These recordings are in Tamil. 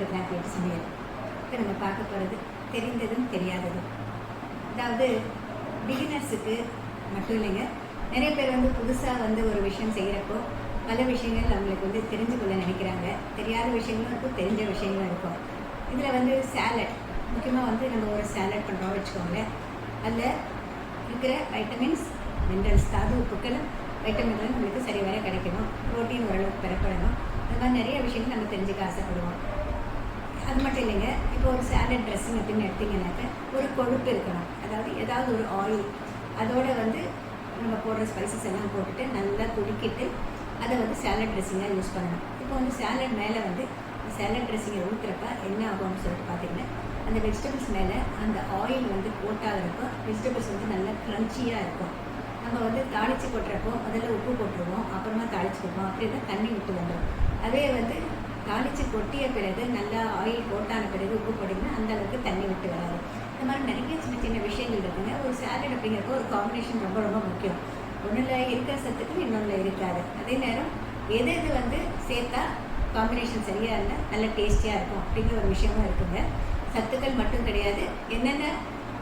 பத்ரா கேட்டு சமையல் இப்போ நம்ம பார்க்க போகிறது தெரிந்ததும் தெரியாததும். அதாவது பிகினர்ஸுக்கு மட்டும் இல்லைங்க நிறைய பேர் வந்து புதுசாக வந்து ஒரு விஷயம் செய்கிறப்போ பல விஷயங்கள் அவங்களுக்கு வந்து தெரிஞ்சு கொள்ள நினைக்கிறாங்க. தெரியாத விஷயங்களும் இருக்கும் தெரிஞ்ச விஷயங்களும் இருக்கும். இதில் வந்து சேலட் முக்கியமாக வந்து நம்ம ஒரு சேலட் பண்ணுறோம் வச்சுக்கோங்களேன். அதில் இருக்கிற வைட்டமின்ஸ் மினரல்ஸ் தாது உப்புக்கள் வைட்டமின்கள் நம்மளுக்கு சரி வர கிடைக்கணும். ப்ரோட்டீன் ஓரளவுக்கு பெறப்படணும். அது மாதிரி நிறைய விஷயங்கள் நம்ம தெரிஞ்சுக்க ஆசைப்படுவோம். அது மட்டும் இல்லைங்க. இப்போ ஒரு சேலட் ட்ரெஸ்ஸிங் அப்படின்னு எடுத்தீங்கன்னாக்க ஒரு கொழுப்பு இருக்கணும். அதாவது ஏதாவது ஒரு ஆயில் அதோட வந்து நம்ம போடுற ஸ்பைசஸ் எல்லாம் போட்டுட்டு நல்லா குடிக்கிட்டு அதை வந்து சேலட் ட்ரெஸ்ஸிங்காக யூஸ் பண்ணணும். இப்போ வந்து சேலட் மேலே வந்து சேலட் ட்ரெஸ்ஸிங்கை ஊற்றுறப்ப என்ன ஆகும்னு சொல்லிட்டு பார்த்தீங்கன்னா அந்த வெஜிடபிள்ஸ் மேலே அந்த ஆயில் வந்து போட்டாகிறப்போ வெஜிடபிள்ஸ் வந்து நல்லா க்ரன்ச்சியாக இருக்கும். நம்ம வந்து தாளித்து கொட்டுறப்போ முதல்ல உப்பு போட்டுருவோம் அப்புறமா தாளித்து கொட்டுவோம் அப்படின்னா தான் தண்ணி விட்டு வந்துடும் அதே வந்து தாளித்து கொட்டிய பிறகு நல்லா ஆயில் போட்டான பிறகு உப்பு போட்டிங்கன்னா அந்த அளவுக்கு தண்ணி விட்டு வராது. இந்த மாதிரி நிறைய சின்ன சின்ன விஷயங்கள் இருக்குங்க. ஒரு சேலட் அப்படிங்கிறப்போ ஒரு காம்பினேஷன் ரொம்ப ரொம்ப முக்கியம். ஒன்றில் இருக்கிற சத்துக்கு இன்னொன்றில் இருக்காது. அதே நேரம் எது எது வந்து சேர்த்தா காம்பினேஷன் சரியாக இருந்தால் நல்ல டேஸ்டியாக இருக்கும் அப்படிங்கிற ஒரு விஷயமும் இருக்குங்க. சத்துக்கள் மட்டும் கிடையாது. என்னென்ன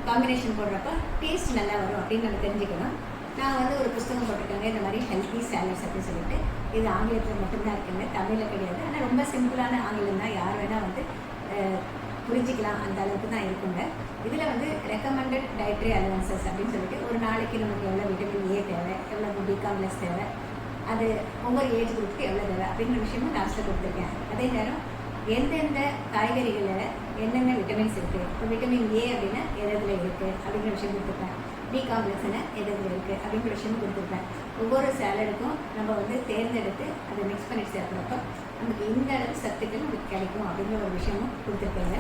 காம்பினேஷன் போடுறப்ப டேஸ்ட் நல்லா வரும் அப்படின்னு நம்ம தெரிஞ்சுக்கணும். நான் வந்து ஒரு புஸ்தகம் போட்டிருக்கேங்க. இந்த மாதிரி ஹெல்த்தி சேலட்ஸ் அப்படின்னு சொல்லிட்டு. இது ஆங்கிலத்தில் மட்டும்தான் இருக்குங்க. தமிழில் கிடையாது. ஆனால் ரொம்ப சிம்பிளான ஆங்கிலம் தான். யார் வேணால் வந்து புரிஞ்சிக்கலாம். அந்த அளவுக்கு தான் இருக்குங்க. இதில் வந்து ரெக்கமெண்டட் டயட்ரி அலவன்சஸ் அப்படின்னு சொல்லிட்டு ஒரு நாளைக்கு நமக்கு எவ்வளோ விட்டமின் ஏ தேவை எவ்வளோ பி காம்ப்ளெக்ஸ் தேவை அது ஒவ்வொரு ஏஜ் குரூப்புக்கு எவ்வளோ தேவை அப்படிங்கிற விஷயமும் லாஸ்ட்டில் கொடுத்துருக்கேன். அதே நேரம் எந்தெந்த காய்கறிகளில் என்னென்ன விட்டமின்ஸ் இருக்குது இப்போ விட்டமின் ஏ அப்படின்னா எதில் இருக்குது அப்படிங்கிற விஷயம் கொடுத்துருக்கேன். பி காம்ப்ளெக்ஸ்னா எது எது இருக்குது அப்படின்ற விஷயமும் கொடுத்துருப்பேன். ஒவ்வொரு சேலடுக்கும் நம்ம வந்து தேர்ந்தெடுத்து அதை மிக்ஸ் பண்ணி சேர்க்குறப்போ நமக்கு இந்த அளவு சத்துக்கள் நமக்கு கிடைக்கும் அப்படிங்கிற ஒரு விஷயமும் கொடுத்துருக்கேங்க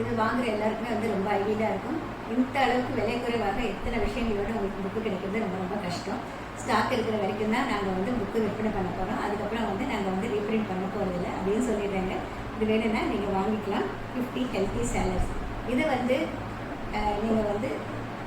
இது வாங்குற எல்லாருக்குமே வந்து ரொம்ப ஐடியாக இருக்கும். இந்த அளவுக்கு விலை குறைவாக எத்தனை விஷயங்களோட உங்களுக்கு புக்கு கிடைக்கிறது ரொம்ப ரொம்ப கஷ்டம். ஸ்டாக் இருக்கிற வரைக்கும் தான் நாங்கள் வந்து புக்கு விற்பனை பண்ண போகிறோம் அதுக்கப்புறம் வந்து நாங்கள் வந்து ரீப்ரிண்ட் பண்ண போகிறதில்ல அப்படின்னு சொல்லிடுறாங்க. இது வேணும்னா நீங்கள் வாங்கிக்கலாம். ஃபிஃப்டி ஹெல்த்தி சேலர்ஸ் இது வந்து நீங்கள் வந்து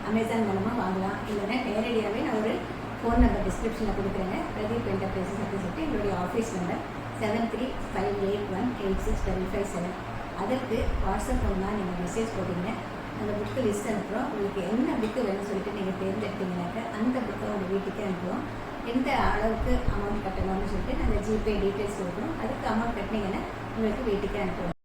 அமேசான் மூலமாக வாங்கலாம். இல்லைன்னா நேரடியாகவே நான் ஒரு ஃபோன் நம்பர் டிஸ்கிரிப்ஷனில் கொடுக்குறேங்க. பிரதீப் என்டர்பிரைசஸ் அப்படின்னு சொல்லிட்டு எங்களுடைய office number seven three five eight one eight six double five seven அதற்கு வாட்ஸ்அப் மூலமாக நீங்கள் மெசேஜ் போட்டிங்கன்னா அந்த புக்கு லிஸ்ட் அனுப்புகிறோம் உங்களுக்கு என்ன புக்கு வேணும்னு சொல்லிட்டு நீங்கள் தேர்ந்தெடுத்தீங்கன்னாக்கா அந்த புக்கை உங்கள் வீட்டுக்கே அனுப்புவோம் எந்த அளவுக்கு அமௌண்ட் கட்டணும்னு சொல்லிட்டு நாங்கள் ஜிபே டீட்டெயில்ஸ் கொடுக்குறோம். அதுக்கு அமௌண்ட் கட்டினீங்கன்னா உங்களுக்கு வீட்டுக்கே அனுப்புவோம்